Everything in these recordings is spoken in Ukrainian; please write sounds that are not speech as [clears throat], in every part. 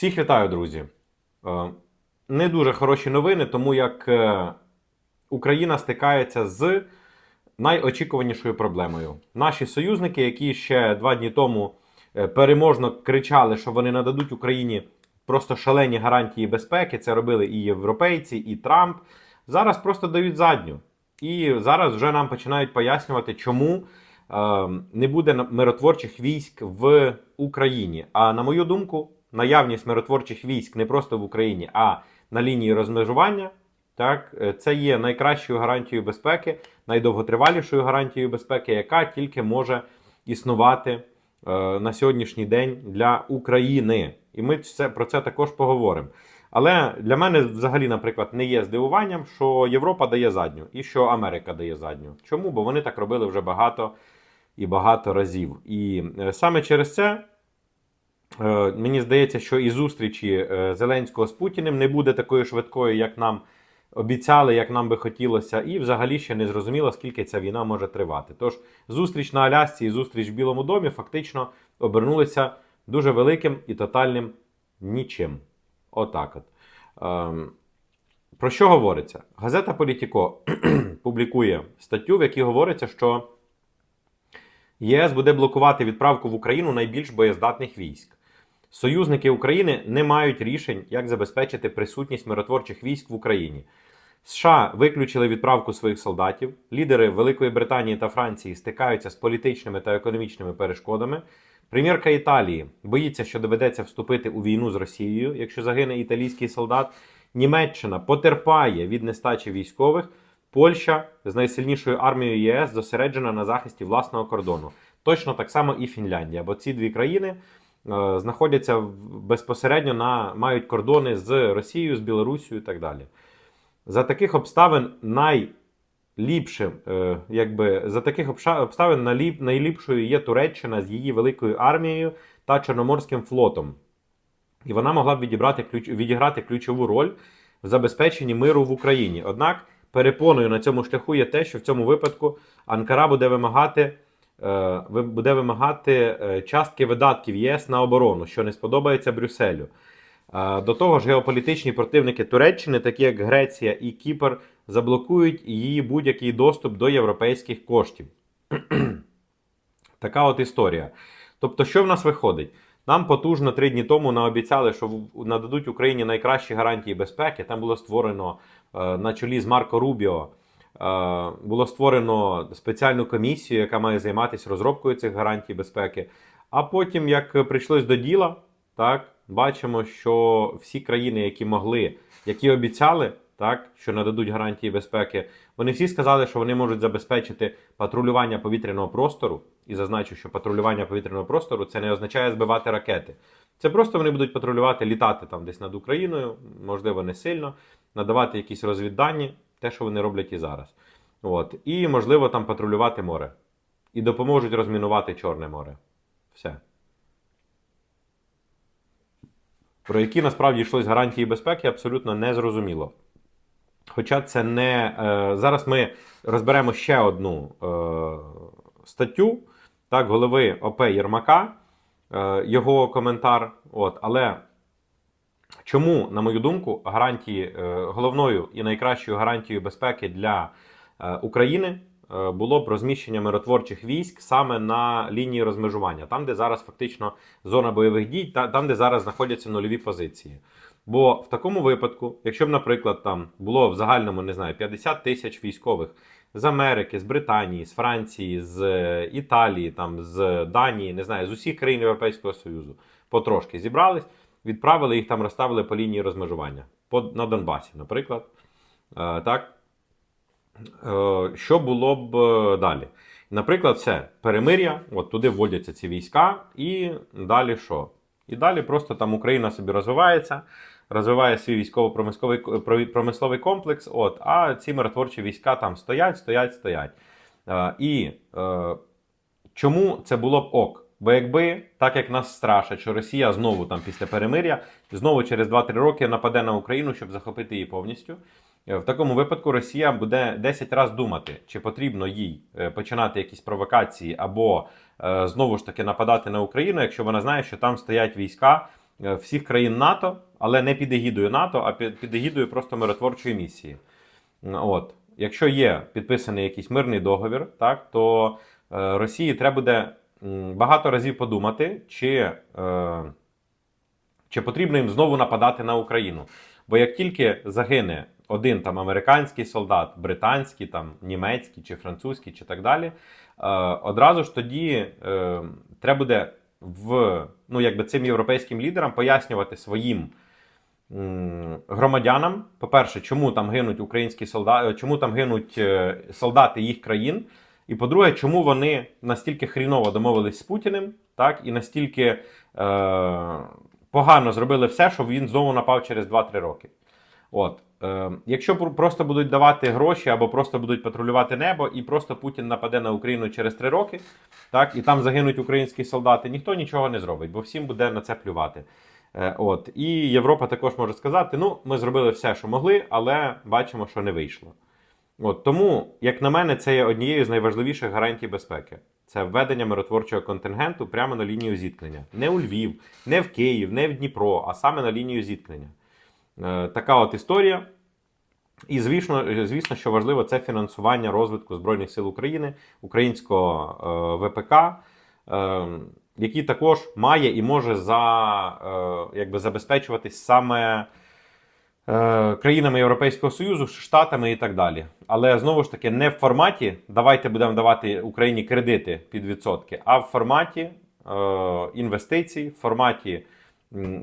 Всіх вітаю, друзі. Е, Не дуже хороші новини, тому як е, Україна стикається з найочікуванішою проблемою. Наші союзники, які ще два дні тому е, переможно кричали, що вони нададуть Україні просто шалені гарантії безпеки, це робили і європейці, і Трамп. Зараз просто дають задню. І зараз вже нам починають пояснювати, чому не буде миротворчих військ в Україні. А на мою думку, наявність миротворчих військ не просто в Україні, а на лінії розмежування. Так, е, це є найкращою гарантією безпеки, найдовготривалішою гарантією безпеки, яка тільки може існувати е, на сьогоднішній день для України. І ми це, про це також поговоримо. Але для мене взагалі, наприклад, не є здивуванням, що Європа дає задню і що Америка дає задню. Чому? Бо вони так робили вже багато і багато разів. І е, саме через це мені здається, що і зустрічі е, Зеленського з Путіним не буде такою швидкою, як нам обіцяли, як нам би хотілося, і взагалі ще не зрозуміло, скільки ця війна може тривати. Тож зустріч на Алясці і зустріч в Білому домі фактично обернулися дуже великим і тотальним нічим. Отак от. Ем, про що говориться? Газета Політіко [clears throat] публікує статтю, в якій говориться, що ЄС буде блокувати відправку в Україну найбільш боєздатних військ. Союзники України не мають рішень, як забезпечити присутність миротворчих військ в Україні. США виключили відправку своїх солдатів. Лідери Великої Британії та Франції стикаються з політичними та економічними перешкодами. Прем'єрка Італії боїться, що доведеться вступити у війну з Росією, якщо загине італійський солдат. Німеччина потерпає від нестачі військових. Польща з найсильнішою армією ЄС зосереджена на захисті власного кордону. Точно так само і Фінляндія, бо ці дві країни знаходяться безпосередньо на мають кордони з Росією, з Білорусією і так далі. За таких обставин найліпшим, е, якби за таких обставин найліпшою є Туреччина з її великою армією та Чорноморським флотом. І вона могла б відібрати ключ, відіграти ключову роль в забезпеченні миру в Україні. Однак перепоною на цьому шляху є те, що в цьому випадку Анкара буде вимагати, е, ви- буде вимагати е, частки видатків ЄС на оборону, що не сподобається Брюсселю. Е, До того ж, геополітичні противники Туреччини, такі як Греція і Кіпр, заблокують її будь-який доступ до європейських коштів. [clears throat] така от історія. Тобто, що в нас виходить? Нам потужно три дні тому наобіцяли, що нададуть Україні найкращі гарантії безпеки. Там було створено е, на чолі з Марко Рубіо. Е, Було створено спеціальну комісію, яка має займатися розробкою цих гарантій безпеки. А потім, як прийшлось до діла, так бачимо, що всі країни, які могли, які обіцяли, так що нададуть гарантії безпеки, вони всі сказали, що вони можуть забезпечити патрулювання повітряного простору. І зазначу, що патрулювання повітряного простору це не означає збивати ракети. Це просто вони будуть патрулювати, літати там десь над Україною, можливо, не сильно, надавати якісь розвіддані, те, що вони роблять і зараз. От. І, можливо, там патрулювати море. І допоможуть розмінувати Чорне море. Все. Про які насправді йшлось гарантії безпеки, абсолютно не зрозуміло. Хоча це не. Е, зараз ми розберемо ще одну е, статтю так, голови ОП Єрмака, е, його коментар. От, але чому, на мою думку, гарантії, е, головною і найкращою гарантією безпеки для е, України е, було б розміщення миротворчих військ саме на лінії розмежування, там, де зараз фактично зона бойових дій, та, там, де зараз знаходяться нульові позиції. Бо в такому випадку, якщо б, наприклад, там було в загальному не знаю 50 тисяч військових з Америки, з Британії, з Франції, з Італії, там з Данії, не знаю, з усіх країн Європейського Союзу, потрошки зібрались, відправили їх там, розставили по лінії розмежування на Донбасі, наприклад. Е, так. Е, що було б е, далі? Наприклад, це перемир'я, от туди вводяться ці війська, і далі що? І далі просто там Україна собі розвивається, розвиває свій військово-промисловий промисловий комплекс. От, а ці миротворчі війська там стоять, стоять, стоять. І е, чому це було б ок? Бо якби так як нас страшать, що Росія знову там після перемир'я, знову через 2-3 роки нападе на Україну, щоб захопити її повністю. е, В такому випадку Росія буде 10 разів думати, чи потрібно їй е, починати якісь провокації або е, знову ж таки нападати на Україну, якщо вона знає, що там стоять війська, всіх країн НАТО, але не під егідою НАТО, а під, егідою просто миротворчої місії. От. Якщо є підписаний якийсь мирний договір, так, то Росії треба буде багато разів подумати, чи, е, чи потрібно їм знову нападати на Україну. Бо як тільки загине один там американський солдат, британський, там німецький чи французький, чи так далі, е, одразу ж тоді е, треба буде в ну, якби цим європейським лідерам пояснювати своїм громадянам, по-перше, чому там гинуть українські солдати, чому там гинуть солдати їх країн. І по-друге, чому вони настільки хріново домовились з Путіним, так, і настільки е, погано зробили все, щоб він знову напав через 2-3 роки. От, е, якщо просто будуть давати гроші або просто будуть патрулювати небо, і просто Путін нападе на Україну через 3 роки, так, і там загинуть українські солдати, ніхто нічого не зробить, бо всім буде на це плювати. Е, От. І Європа також може сказати: ну, ми зробили все, що могли, але бачимо, що не вийшло. От, тому, як на мене, це є однією з найважливіших гарантій безпеки. Це введення миротворчого контингенту прямо на лінію зіткнення. Не у Львів, не в Київ, не в Дніпро, а саме на лінію зіткнення. Е, така от історія. І звісно, звісно, що важливо, це фінансування розвитку Збройних сил України, українського е, ВПК, е, який також має і може за, е, якби забезпечуватись саме країнами Європейського Союзу, Штатами і так далі. Але знову ж таки, не в форматі давайте будемо давати Україні кредити під відсотки, а в форматі е, інвестицій, в форматі,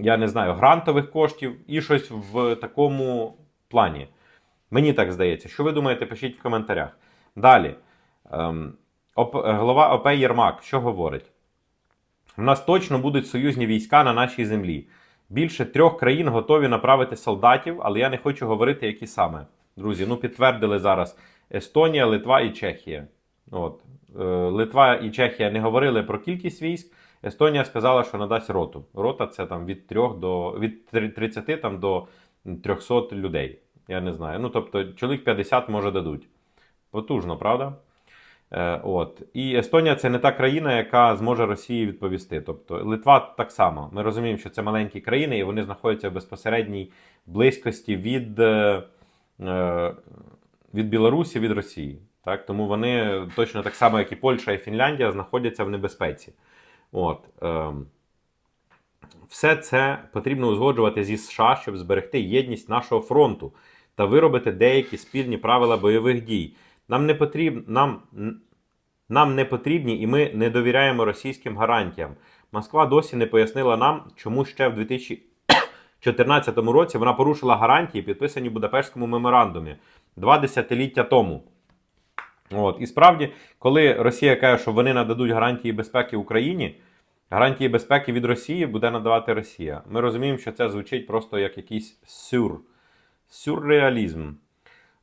я не знаю, грантових коштів і щось в такому плані. Мені так здається. Що ви думаєте, пишіть в коментарях. Далі. Ем, голова ОП Єрмак що говорить? У нас точно будуть союзні війська на нашій землі. Більше трьох країн готові направити солдатів, але я не хочу говорити, які саме. Друзі, ну підтвердили зараз Естонія, Литва і Чехія. От. Е, Литва і Чехія не говорили про кількість військ. Естонія сказала, що надасть роту. Рота це там від 3 до від 30 там, до 300 людей. Я не знаю. Ну, тобто, чоловік 50 може дадуть. Потужно, правда? Е, от. І Естонія це не та країна, яка зможе Росії відповісти. Тобто Литва так само. Ми розуміємо, що це маленькі країни, і вони знаходяться в безпосередній близькості від, е, е, від Білорусі, від Росії. Так? Тому вони точно так само, як і Польща і Фінляндія, знаходяться в небезпеці. От. Е, все це потрібно узгоджувати зі США, щоб зберегти єдність нашого фронту та виробити деякі спільні правила бойових дій. Нам не потрібно, нам, нам не потрібні і ми не довіряємо російським гарантіям. Москва досі не пояснила нам, чому ще в 2014 році вона порушила гарантії, підписані в Будапештському меморандумі два десятиліття тому. От. І справді, коли Росія каже, що вони нададуть гарантії безпеки Україні, гарантії безпеки від Росії буде надавати Росія. Ми розуміємо, що це звучить просто як якийсь сюр, сюрреалізм.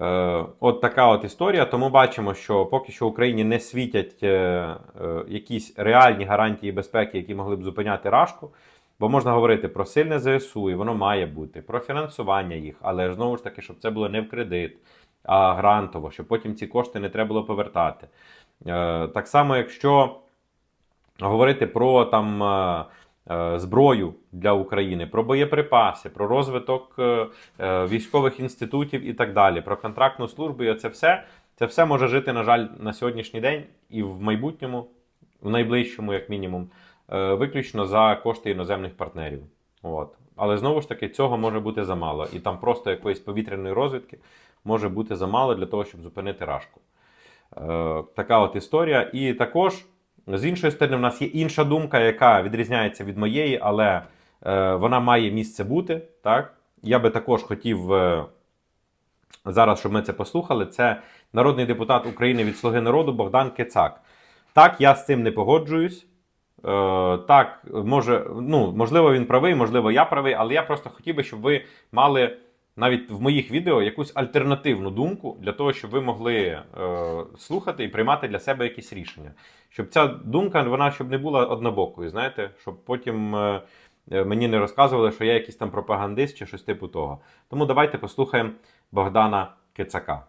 Е, от така от історія. Тому бачимо, що поки що Україні не світять е, е, якісь реальні гарантії безпеки, які могли б зупиняти Рашку. Бо можна говорити про сильне ЗСУ, і воно має бути, про фінансування їх, але знову ж таки, щоб це було не в кредит, а грантово, щоб потім ці кошти не треба було повертати. Так само, якщо говорити про там. Е, Зброю для України, про боєприпаси, про розвиток е, е, військових інститутів і так далі, про контрактну службу, і це все, це все може жити, на жаль, на сьогоднішній день і в майбутньому, в найближчому, як мінімум, виключно за кошти іноземних партнерів. От. Але знову ж таки, цього може бути замало. І там просто якоїсь повітряної розвідки може бути замало для того, щоб зупинити рашку. Така от історія. І також, з іншої сторони, в нас є інша думка, яка відрізняється від моєї, але е, вона має місце бути. Так? Я би також хотів е, зараз, щоб ми це послухали. Це народний депутат України від Слуги народу Богдан Кецак. Так, я з цим не погоджуюсь. Е, так, може, ну, можливо, він правий, можливо, я правий, але я просто хотів би, щоб ви мали навіть в моїх відео якусь альтернативну думку для того, щоб ви могли е, слухати і приймати для себе якісь рішення. Щоб ця думка вона щоб не була однобокою, знаєте, щоб потім е, е, мені не розказували, що я якийсь там пропагандист чи щось типу того. Тому давайте послухаємо Богдана Кицака.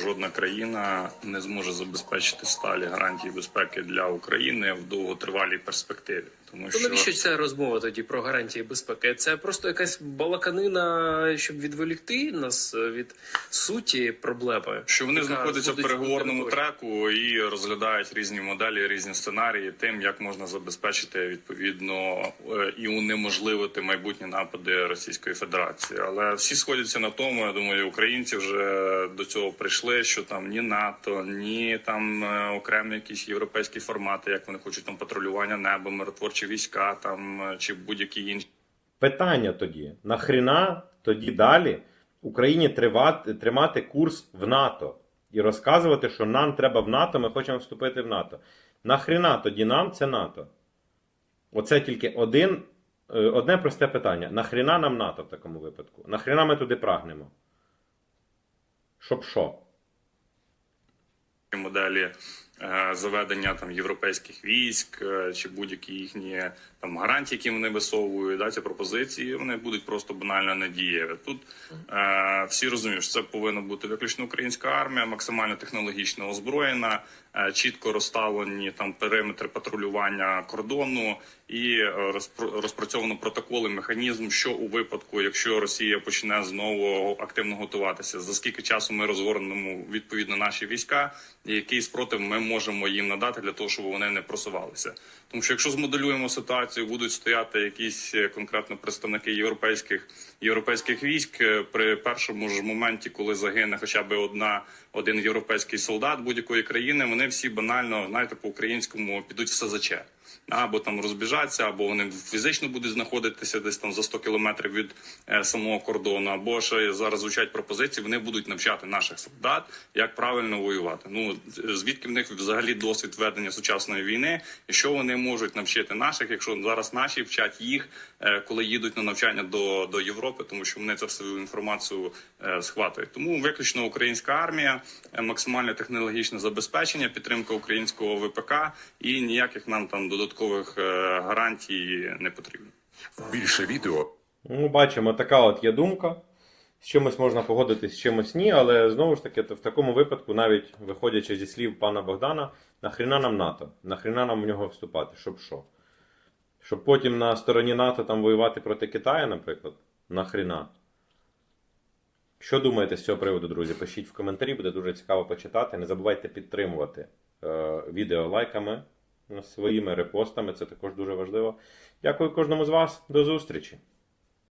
Жодна країна не зможе забезпечити сталі гарантії безпеки для України в довготривалій перспективі. Тому що навіщо ця розмова тоді про гарантії безпеки? Це просто якась балаканина, щоб відволікти нас е, від суті проблеми. що вони знаходяться в переговорному треку і розглядають різні моделі, різні сценарії, тим, як можна забезпечити відповідно е, і унеможливити майбутні напади Російської Федерації. Але всі сходяться на тому. Я думаю, українці вже до цього прийшли. Що там ні НАТО, ні там е, окремі якісь європейські формати, як вони хочуть там патрулювання неба, миротворчі війська, там е, чи будь-які інші. Питання тоді: нахріна тоді далі Україні тривати, тримати курс в НАТО і розказувати, що нам треба в НАТО, ми хочемо вступити в НАТО. Нахріна тоді нам це НАТО? Оце тільки один, е, одне просте питання. Нахріна нам НАТО в такому випадку? Нахріна ми туди прагнемо? Щоб що? е, заведення там європейських військ е, чи будь-які їхні там гарантії, які вони висовують, да, ці пропозиції, вони будуть просто банально недієві. Тут е, всі розуміють, що це повинна бути виключно українська армія, максимально технологічно озброєна, е, чітко розставлені там периметри патрулювання кордону і е, розпр- розпрацьовано протоколи, механізм, що у випадку, якщо Росія почне знову активно готуватися, за скільки часу ми розгорнемо відповідно наші війська, і який спротив ми можемо їм надати для того, щоб вони не просувалися. Тому що якщо змоделюємо ситуацію, будуть стояти якісь е, конкретно представники європейських європейських військ е, при першому ж моменті, коли загине хоча б одна один європейський солдат будь-якої країни, вони всі банально знаєте по українському підуть в СЗЧ. Або там розбіжаться, або вони фізично будуть знаходитися десь там за 100 кілометрів від е, самого кордону, або ще зараз звучать пропозиції. Вони будуть навчати наших солдат, як правильно воювати. Ну звідки в них взагалі досвід ведення сучасної війни, і що вони можуть навчити наших, якщо зараз наші вчать їх, е, коли їдуть на навчання до, до Європи, тому що вони це всю інформацію е, схватують. Тому виключно українська армія, е, максимальне технологічне забезпечення, підтримка українського ВПК і ніяких нам там додаткових гарантій не потрібно. Більше відео Ну, бачимо, така от є думка. З чимось можна погодитись, з чимось ні, але знову ж таки, в такому випадку, навіть виходячи зі слів пана Богдана, нахріна нам НАТО? Нахріна нам в нього вступати? Щоб що? Щоб потім на стороні НАТО там воювати проти Китаю, наприклад? Нахріна? Що думаєте з цього приводу, друзі? Пишіть в коментарі, буде дуже цікаво почитати. Не забувайте підтримувати е, відео лайками, своїми репостами, це також дуже важливо. Дякую кожному з вас. До зустрічі!